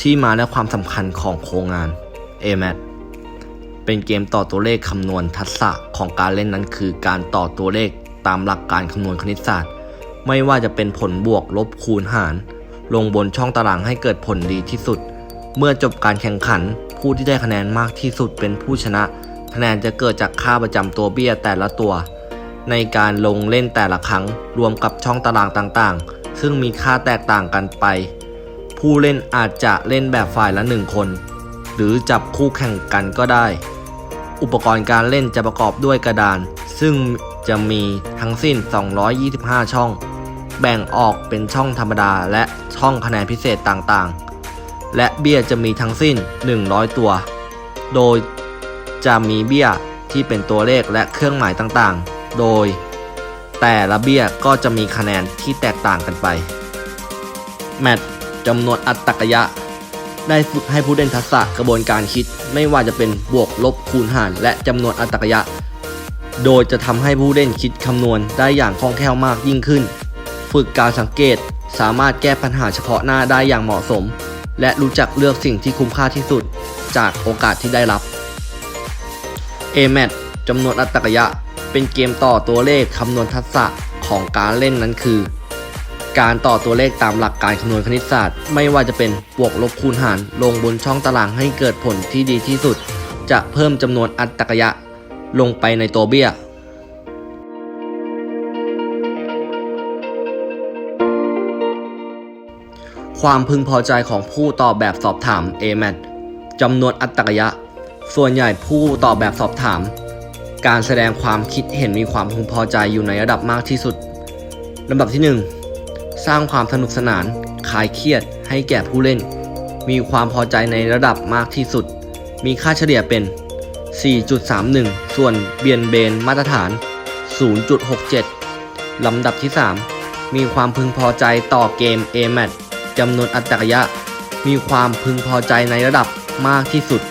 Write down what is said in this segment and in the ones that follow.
ที่มาและความสำคัญของโครงงาน AMAT เป็นเกมต่อตัวเลขคำนวณทักษะของการเล่นนั้นคือการต่อตัวเลขตามหลักการคำนวณคณิตศาสตร์ ไม่ว่าจะเป็นผลบวกลบคูณหาร ลงบนช่องตารางให้เกิดผลดีที่สุด เมื่อจบการแข่งขัน ผู้ที่ได้คะแนนมากที่สุดเป็นผู้ชนะ คะแนนจะเกิดจากค่าประจำตัวเบี้ยแต่ละตัว ในการลงเล่นแต่ละครั้งรวมกับช่องตารางต่างๆ ซึ่งมีค่าแตกต่างกันไป ผู้เล่นอาจจะเล่นแบบฝ่ายละหนึ่งคน หรือจับคู่แข่งกันก็ได้ อุปกรณ์การเล่นจะประกอบด้วยกระดาน ซึ่งจะมีทั้งสิ้น 225 ช่อง แบ่งออกเป็นช่องธรรมดาและช่องคะแนนพิเศษต่างๆ และเบี้ยจะมีทั้งสิ้น 100 ตัว โดยจะมีเบี้ยที่เป็นตัวเลขและเครื่องหมายต่างๆ โดย แต่ละเบี้ยก็จะมีคะแนนที่แตกต่างกันไป แมตช์ จำนวนอัตตกยะ ได้ฝึกให้ผู้เล่นทักษะกระบวนการคิด ไม่ว่าจะเป็นบวกลบคูณหาร และจำนวนอัตตกยะ โดยจะทำให้ผู้เล่นคิดคำนวณได้อย่างคล่องแคล่วมากยิ่งขึ้น ฝึกการสังเกตสามารถแก้ปัญหาเฉพาะหน้าได้อย่างเหมาะสม และรู้จักเลือกสิ่งที่คุ้มค่าที่สุด จากโอกาสที่ได้รับ AMAT จำนวนอัตตกยะ เป็นเกมต่อตัวเลขคำนวณทักษะของการเล่นนั้นคือ การต่อตัวเลขตามหลักการคำนวณคณิตศาสตร์ ไม่ว่าจะเป็นบวกลบคูณหารลงบนช่องตารางให้เกิดผลที่ดีที่สุด จะเพิ่มจำนวนอัตตกยะ ลงไปในตัวเบี้ยความพึงพอใจของผู้ตอบแบบสอบถาม AMAT จำนวนอัตตกยะ ส่วนใหญ่ผู้ตอบแบบสอบถาม การแสดงความคิดเห็นมีความพึงพอใจอยู่ในระดับมากที่สุดลำดับที่ 1 สร้างความสนุกสนานคลายเครียดให้แก่ผู้เล่น มีความพอใจในระดับมากที่สุด มีค่าเฉลี่ยเป็น 4.31 ส่วนเบียนเบนมาตรฐาน 0.67 ลำดับที่ 3 มีความพึงพอใจต่อเกม AMAT จำนวนอัตตกยะ มีความพึงพอใจในระดับมากที่สุด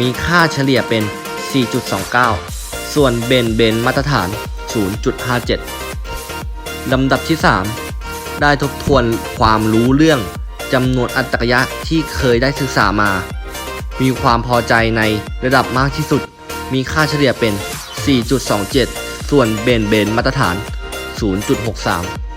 มีค่าเฉลี่ยเป็น 4.29 ส่วนเบนเบนมาตรฐาน 0.57 ลำดับที่ 3 ได้ทบทวนความรู้เรื่องจำนวนอัตรยะที่เคยได้ศึกษามา มีความพอใจในระดับมากที่สุด มีค่าเฉลี่ยเป็น 4.27 ส่วนเบนเบนมาตรฐาน 0.63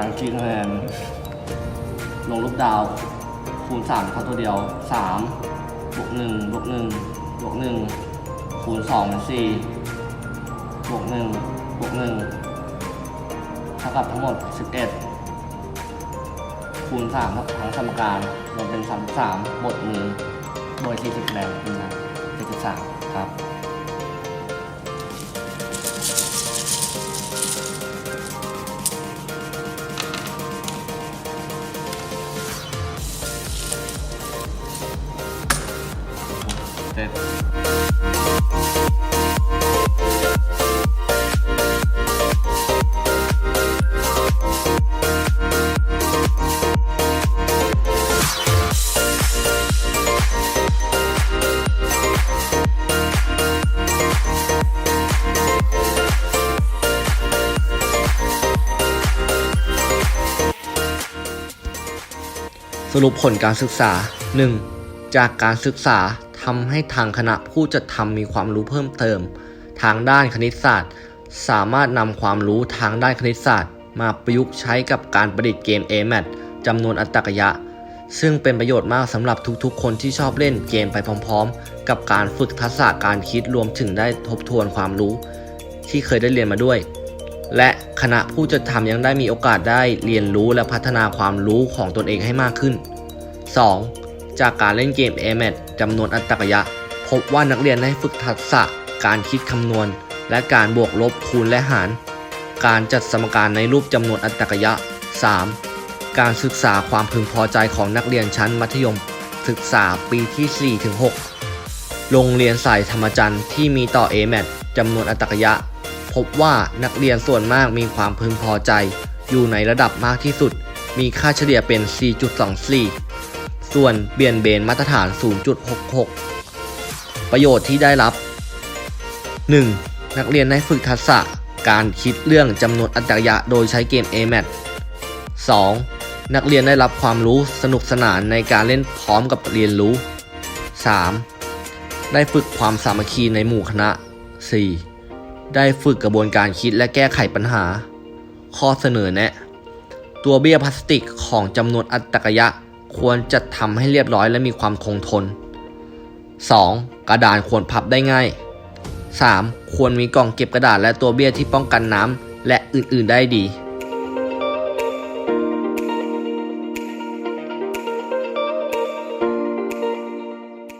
การคิดคะแนนลงรูปดาวคูณ3เข้าตัวเดียว3บวก1บวก1บวก1คูณ2เป็น4บวก1บวก1เท่ากับทั้งหมด 11 คูณ3ครับทั้งสมการรวมเป็น 33บวก1โดย 40คะแนนนะ73 ครับ เสร็จสรุปผลการศึกษา 1. จากการศึกษา ทำให้ทางคณะผู้จัดทำมีความรู้เพิ่มเติม ทางด้านคณิตศาสตร์ สามารถนำความรู้ทางด้านคณิตศาสตร์ มาประยุกต์ใช้กับการประดิษฐ์เกม AMAT จำนวนอัตตกยะ ซึ่งเป็นประโยชน์มากสำหรับทุกๆ คนที่ชอบเล่นเกมไปพร้อม ๆ กับการฝึกทักษะการคิดรวมถึงได้ทบทวนความรู้ ที่เคยได้เรียนมาด้วย และคณะผู้จัดทำยังได้มีโอกาสได้เรียนรู้และพัฒนาความรู้ของตนเองให้มากขึ้น 2. จากการเล่นเกม a m a t จำนวนอัตรกยะ พบว่านักเรียนได้ฝึกทักษะการคิดคำนวณ และการบวกลบคูณและหาร การจัดสมการในรูปจำนวนอัตรกยะ 3. การศึกษาความพึงพอใจของนักเรียนชั้นมัธยม ศึกษาปีที่ 4-6 โรงเรียนสายธรรมจันทร์ที่มีต่อ a m a t จำนวนอัตตรกยะ พบว่านักเรียนส่วนมากมีความพึงพอใจ อยู่ในระดับมากที่สุด มีค่าเฉลี่ยเป็น 4.24 ส่วนเบี่ยนเบนมาตรฐาน 0.66 ประโยชน์ที่ได้รับ 1. นักเรียนได้ฝึกทักษะการคิดเรื่องจำนวนอัตรกยะโดยใช้เกม AMAT 2. นักเรียนได้รับความรู้สนุกสนานในการเล่นพร้อมกับเรียนรู้ 3. ได้ฝึกความสามัคคีในหมู่คณะ 4. ได้ฝึกกระบวนการคิดและแก้ไขปัญหา ข้อเสนอแนะ ตัวเบี้ยพลาสติกของจำนวนอัตรกยะ ควรจัดทำให้เรียบร้อยและมีความคงทน 2. กระดานควรพับได้ง่าย 3. ควรมีกล่องเก็บกระดาษและตัวเบี้ยที่ป้องกันน้ำและอื่นๆได้ดี